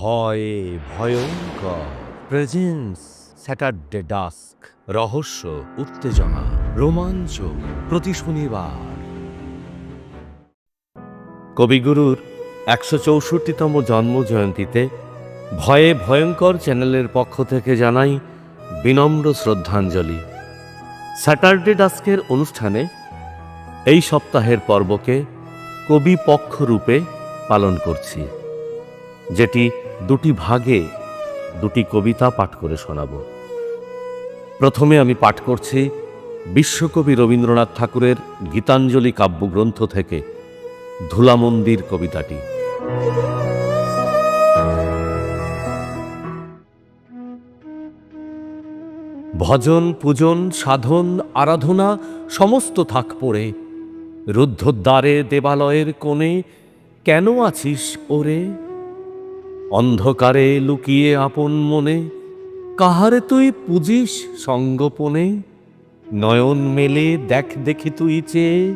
ভয়ে ভয়ঙ্কর। Presence, Saturday dusk, রহস্য, উত্তেজনা, রোমাঞ্চ প্রতি শনিবার। কবিগুরুর একশো চৌষট্টিতম জন্ম জয়ন্তীতে ভয়ে ভয়ঙ্কর চ্যানেলের পক্ষ থেকে জানাই বিনম্র শ্রদ্ধাঞ্জলি। স্যাটারডে ডাস্কের অনুষ্ঠানে এই সপ্তাহের পর্বকে কবি পক্ষ রূপে পালন করছি, যেটি দুটি ভাগে দুটি কবিতা পাঠ করে শোনাব। প্রথমে আমি পাঠ করছি বিশ্বকবি রবীন্দ্রনাথ ঠাকুরের গীতাঞ্জলি কাব্যগ্রন্থ থেকে ধুলামন্দির কবিতাটি। ভজন, পূজন, সাধন, আরাধনা, সমস্ত থাক পড়ে। রুদ্ধদ্বারে দেবালয়ের কোণে কেন আছিস ওরে? অন্ধকারে লুকিয়ে আপন মনে, কাহারে তুই পুজিস সঙ্গপনে? নয়ন মেলে দেখ দেখি তুই চেয়ে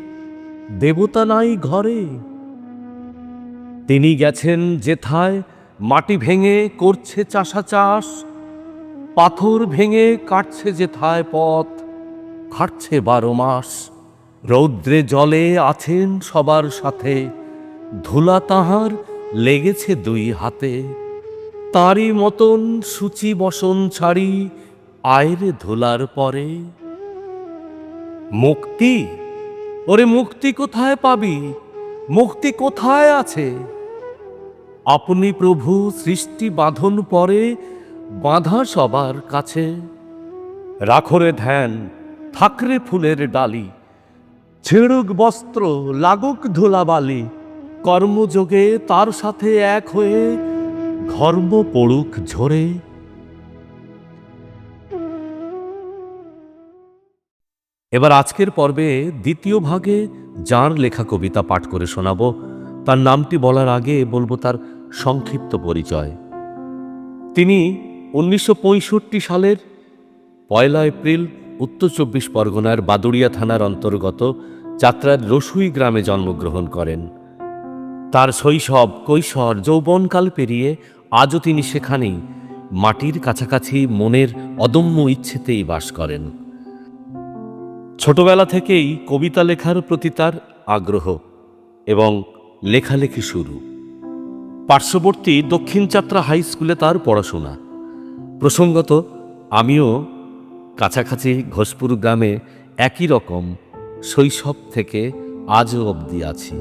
দেবতা নাই ঘরে। তিনি গেছেন যেথায়, মাটি ভেঙে করছে চাষা চাষ, পাথর ভেঙে কাটছে যেথায় পথ, খাটছে বারো মাস। রৌদ্রে জলে আছেন সবার সাথে, ধুলা তাহার লেগেছে দুই হাতে। তারই মতন সূচি বসন ছাড়ি আয়রে ধুলার পরে। মুক্তি? ওরে মুক্তি কোথায় পাবি? মুক্তি কোথায় আছে? আপনি প্রভু সৃষ্টি বাঁধন পরে বাঁধা সবার কাছে। রাখরে ধ্যান, থাকরে ফুলের ডালি ছেড়ুক বস্ত্র, লাগুক ধুলাবালি কর্মযোগে তার সাথে এক হয়ে ধর্ম পড়ুক ঝরে। এবার আজকের পর্বে দ্বিতীয় ভাগে যার লেখা কবিতা পাঠ করে শোনাব। তার নামটি বলার আগে বলব তার সংক্ষিপ্ত পরিচয়। তিনি উনিশশো পঁয়ষট্টি সালের পয়লা এপ্রিল উত্তর চব্বিশ পরগনার বাদুড়িয়া থানার অন্তর্গত যাত্রার রসুই গ্রামে জন্মগ্রহণ করেন। তার শৈশব, কৈশোর, যৌবনকাল পেরিয়ে আজও তিনি সেখানেই, মাটির কাছাকাছি মনের অদম্য ইচ্ছেতেই বাস করেন। ছোটবেলা থেকেই কবিতা লেখার প্রতি তার আগ্রহ এবং লেখালেখি শুরু। পার্শ্ববর্তী দক্ষিণ চাত্রা হাই স্কুলে তার পড়াশোনা। প্রসঙ্গত, আমিও কাছাকাছি ঘোষপুর গ্রামে একই রকম শৈশব থেকে আজও অবধি আছি।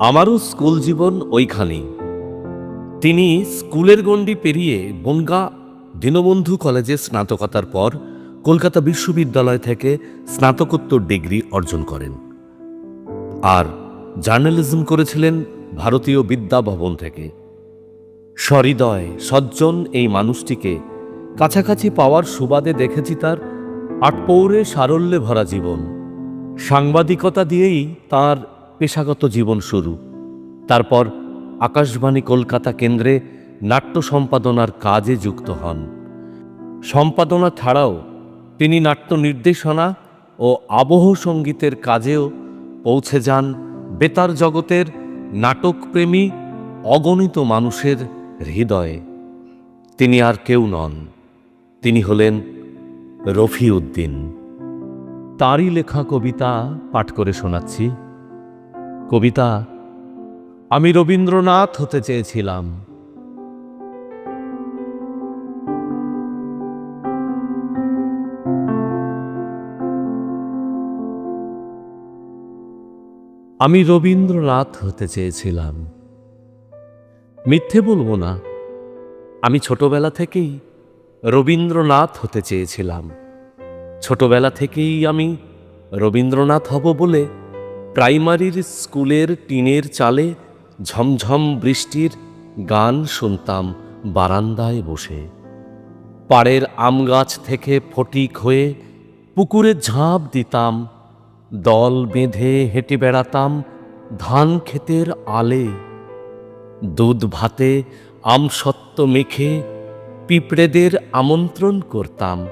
আমারও স্কুল জীবন ওইখানেই। তিনি স্কুলের গণ্ডি পেরিয়ে বনগা দীনবন্ধু কলেজে স্নাতকতার পর কলকাতা বিশ্ববিদ্যালয় থেকে স্নাতকোত্তর ডিগ্রি অর্জন করেন। আর জার্নালিজম করেছিলেন ভারতীয় বিদ্যা ভবন থেকে। সহৃদয়, সজ্জন এই মানুষটিকে কাছাকাছি পাওয়ার সুবাদে দেখেছি তার আটপৌরে সারল্যে ভরা জীবন। সাংবাদিকতা দিয়েই তার পেশাগত জীবন শুরু। তারপর আকাশবাণী কলকাতা কেন্দ্রে নাট্য সম্পাদনার কাজে যুক্ত হন। সম্পাদনা ছাড়াও তিনি নাট্য নির্দেশনা ও আবহ সঙ্গীতের কাজেও পৌঁছে যান বেতার জগতের নাটকপ্রেমী অগণিত মানুষের হৃদয়ে। তিনি আর কেউ নন। তিনি হলেন রফি উদ্দিন তারই লেখা কবিতা পাঠ করে শোনাচ্ছি। কবিতা, আমি রবীন্দ্রনাথ হতে চেয়েছিলাম। আমি রবীন্দ্রনাথ হতে চেয়েছিলাম। মিথ্যে বলব না, আমি ছোটবেলা থেকেই রবীন্দ্রনাথ হতে চেয়েছিলাম। ছোটবেলা থেকেই আমি রবীন্দ্রনাথ হব বলে প্রাইমারির স্কুলের টিনের চালে ঝমঝম বৃষ্টির গান শুনতাম বারান্দায় বসে। পাড়ের আম গাছ থেকে ফটিক হয়ে পুকুরে ঝাঁপ দিতাম, দল বেঁধে হেঁটে বেড়াতাম ধান ক্ষেতের আলে। দুধ ভাতে আমসত্ত্ব মেখে পিঁপড়েদের আমন্ত্রণ করতাম।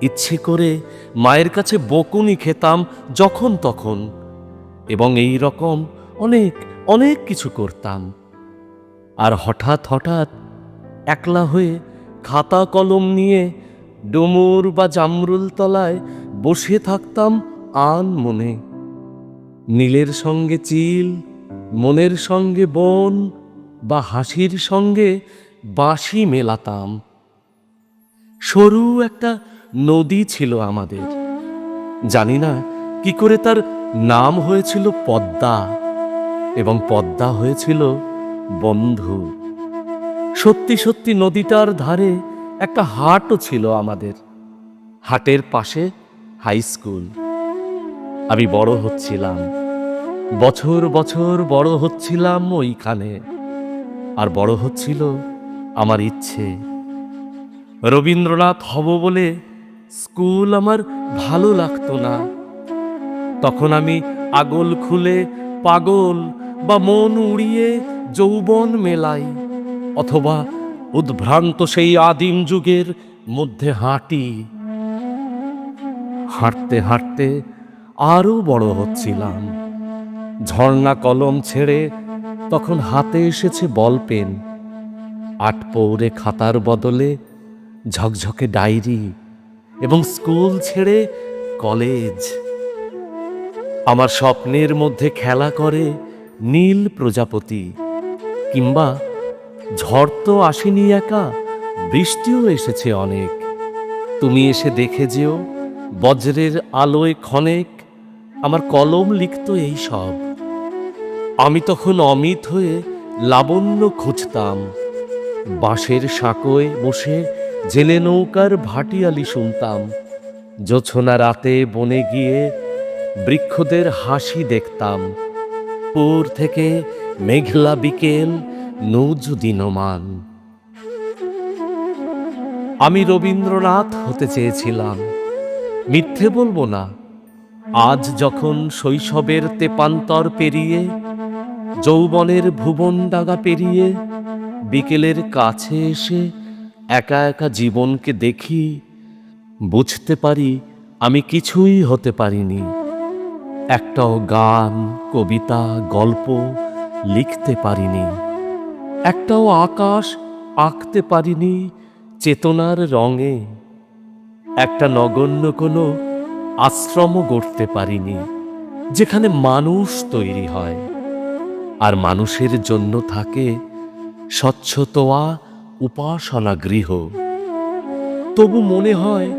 ইচ্ছে করে মায়ের কাছে বকুনি খেতাম যখন তখন এবং এই রকম অনেক অনেক কিছু করতাম। আর হঠাৎ হঠাৎ একলা হয়ে খাতা কলম নিয়ে ডুমুর বা জামরুল তলায় বসে থাকতাম আন মনে। নীলের সঙ্গে চিল, মনের সঙ্গে বন বা হাসির সঙ্গে বাঁশি মেলাতাম। সরু একটা নদী ছিল আমাদের। জানি না কি করে তার নাম হয়েছিল পদ্মা এবং পদ্মা হয়েছিল বন্ধু। সত্যি সত্যি নদীটার ধারে একটা হাটও ছিল আমাদের। হাটের পাশে হাই স্কুল। আমি বড় হচ্ছিলাম। বছর বছর বড় হচ্ছিলাম ওইখানে। আর বড় হচ্ছিল আমার ইচ্ছে। রবীন্দ্রনাথ হব বলে স্কুল আমার ভালো লাগতো না। তখন আমি আগল খুলে পাগল বা মন উড়িয়ে যৌবন মেলাই, অথবা উদ্ভ্রান্ত সেই আদিম যুগের মধ্যে হাঁটি। হাঁটতে হাঁটতে আরও বড় হচ্ছিলাম। ঝর্ণা কলম ছেড়ে তখন হাতে এসেছে বল পেন। আট পৌরে খাতার বদলে ঝকঝকে ডায়েরি এবং স্কুল ছেড়ে কলেজ। আমার স্বপ্নের মধ্যে খেলা করে নীল প্রজাপতি, কিংবা ঝড় তো আসেনি একা, বৃষ্টিও এসেছে অনেক। তুমি এসে দেখে যেও, বজ্রের আলোয় ক্ষণেক আমার কলম লিখত এই সব। আমি তখন অমিত হয়ে লাবণ্য খুঁজতাম, বাঁশের সাঁকোয় বসে জেলে নৌকার ভাটিয়ালি শুনতাম, জোছনা রাতে বনে গিয়ে বৃক্ষদের হাসি দেখতাম। পুর থেকে মেঘলা বিকেল, নৌজ দিনমান। আমি রবীন্দ্রনাথ হতে চেয়েছিলাম। মিথ্যে বলব না, আজ যখন শৈশবের তেপান্তর পেরিয়ে, যৌবনের ভুবন ডাগা পেরিয়ে, বিকেলের কাছে এসে একা একা জীবনকে দেখি, বুঝতে পারি আমি কিছুই হতে পারিনি। একটাও গান, কবিতা, গল্প লিখতে পারিনি। একটাও আকাশ আঁকতে পারিনি চেতনার রঙে। একটা নগণ্য কোনো আশ্রমও গড়তে পারিনি, যেখানে মানুষ তৈরি হয়। আর মানুষের জন্য থাকে স্বচ্ছতোয়া উপাসনা গৃহ। তবু মনে হয়,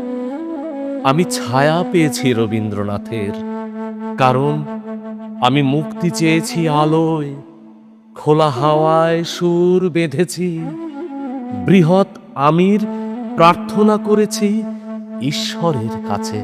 আমি ছায়া পেয়েছি রবীন্দ্রনাথের কারণ আমি মুক্তি চেয়েছি আলোয়, খোলা হাওয়ায় সুর বেঁধেছি, বৃহৎ আমির প্রার্থনা করেছি ঈশ্বরের কাছে